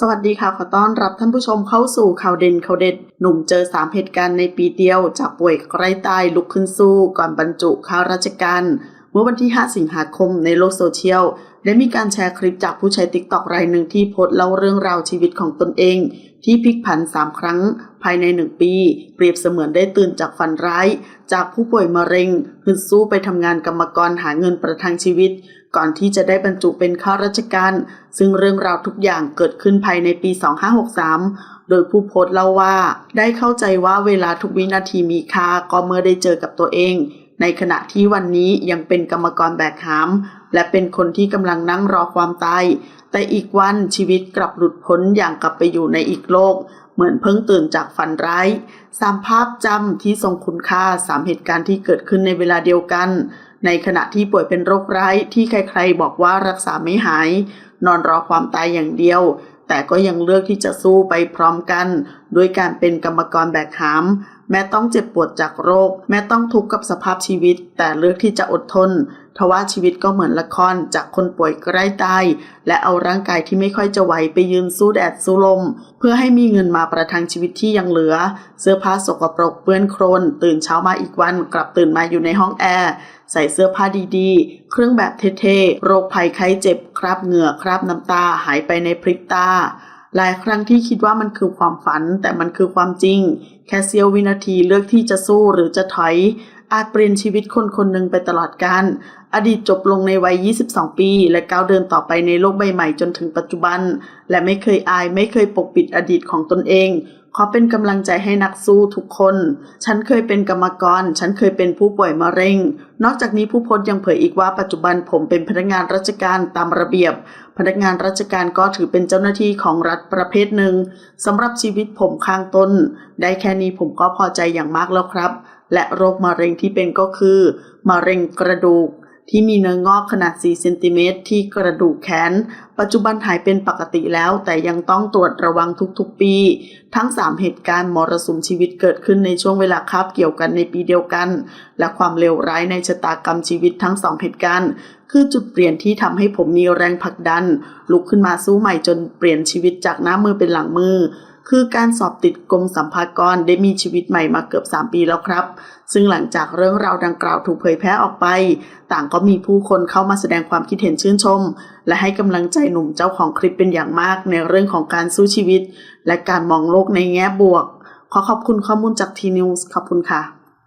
สวัสดีค่ะ ขอต้อนรับท่านผู้ชมเข้าสู่ข่าวเด่นข่าวเด็ด หนุ่มเจอ 3 เหตุการณ์ในปีเดียว จากป่วยใกล้ตายลุกขึ้นสู้ ก่อนบรรจุข้าราชการ เมื่อวันที่ 5 สิงหาคมในโลกโซเชียล ได้มีการแชร์คลิปจากผู้ใช้ติ๊กต็อกรายหนึ่งที่โพสต์เล่าเรื่องราวชีวิตของตนเอง ที่พลิกผัน 3 ครั้ง ภายใน 1 ปี เปรียบเสมือนได้ตื่นจากฝันร้าย จากผู้ป่วยมะเร็งฮึดสู้ไปทำงานกรรมกรหาเงินประทังชีวิต ก่อนที่จะได้บรรจุเป็นข้าราชการ ซึ่งเรื่องราวทุกอย่างเกิดขึ้นภายในปี 2563โดยผู้โพสต์เล่าว่า ได้เข้าใจว่าเวลาทุกวินาทีมีค่าก็เมื่อได้เจอกับตัวเอง ในขณะที่วันนี้ยังเป็นกรรมกรแบกหาม และเป็นคนที่กำลังนั่งรอความตาย แต่อีกวันชีวิตกลับหลุดพ้นอย่างกลับไปอยู่ในอีกโลก เหมือนเพิ่งตื่นจากฝันร้ายสามภาพจำที่ทรงคุณค่าสามเหตุการณ์ที่เกิดขึ้นในเวลาเดียวกัน ในขณะที่ป่วยเป็นโรคร้ายที่ใครๆบอกว่ารักษาไม่หาย นอนรอความตายอย่างเดียว แต่ก็ยังเลือกที่จะสู้ไปพร้อมกันด้วยการเป็นกรรมกรแบกหามแม้ต้องเจ็บปวดจากโรค แม้ต้องทุกข์กับสภาพชีวิต แต่เลือกที่จะอดทน ทว่าชีวิตก็เหมือนละครจากคนป่วยใกล้ตายและเอาร่างกายที่ไม่ค่อยจะไหวไปยืนสู้แดดสู้ลม เพื่อให้มีเงินมาประทังชีวิตที่ยังเหลือ เสื้อผ้าสกปรกเปื้อนโครน ตื่นเช้ามาอีกวันกลับตื่นมาอยู่ในห้องแอร์ใส่เสื้อผ้าดีๆ เครื่องแบบเท่ๆ โรคภัยไข้เจ็บคราบเหงื่อคราบน้ำตาหายไปในพริบตาหลายครั้งที่คิดว่ามันคือความฝันแต่มันคือความจริง แค่เสี้ยววินาทีเลือกที่จะสู้หรือจะถอย อาจเปลี่ยนชีวิตคนคนหนึ่งไปตลอดกาลอดีตจบลงในวัย 22 ปี และก้าวเดินต่อไปในโลกใบใหม่จนถึงปัจจุบัน และไม่เคยอายไม่เคยปกปิดอดีตของตนเอง ขอเป็นกำลังใจให้นักสู้ทุกคน ฉันเคยเป็นกรรมกร ฉันเคยเป็นผู้ป่วยมะเร็ง นอกจากนี้ผู้โพสต์ยังเผยอีกว่าปัจจุบันผมเป็นพนักงานราชการตามระเบียบ พนักงานราชการก็ถือเป็นเจ้าหน้าที่ของรัฐประเภทหนึ่งสำหรับชีวิตผมข้างต้น ได้แค่นี้ผมก็พอใจอย่างมากแล้วครับ และโรคมะเร็งที่เป็นก็คือ มะเร็งกระดูก ที่มีเนื้องอกขนาด 4 เซนติเมตรที่กระดูกแขน ปัจจุบันหายเป็นปกติแล้ว แต่ยังต้องตรวจระวังทุกๆปี ทั้ง 3 เหตุการณ์มรสุมชีวิตเกิดขึ้นในช่วงเวลาคาบเกี่ยวกันในปีเดียวกัน และความเลวร้ายในชะตากรรมชีวิตทั้งสองเหตุการณ์ คือจุดเปลี่ยนที่ทำให้ผมมีแรงผลักดัน ลุกขึ้นมาสู้ใหม่จนเปลี่ยนชีวิตจากหน้ามือเป็นหลังมือ คือการสอบติดกรมสัมภากรได้มีชีวิตใหม่มาเกือบ 3 ปีแล้วครับ ซึ่งหลังจากเรื่องราวดังกล่าวถูกเผยแพร่ออกไป ต่างก็มีผู้คนเข้ามาแสดงความคิดเห็นชื่นชม และให้กำลังใจหนุ่มเจ้าของคลิปเป็นอย่างมากในเรื่องของการสู้ชีวิต และการมองโลกในแง่บวก ขอขอบคุณข้อมูลจากทีนิวส์ขอบคุณค่ะ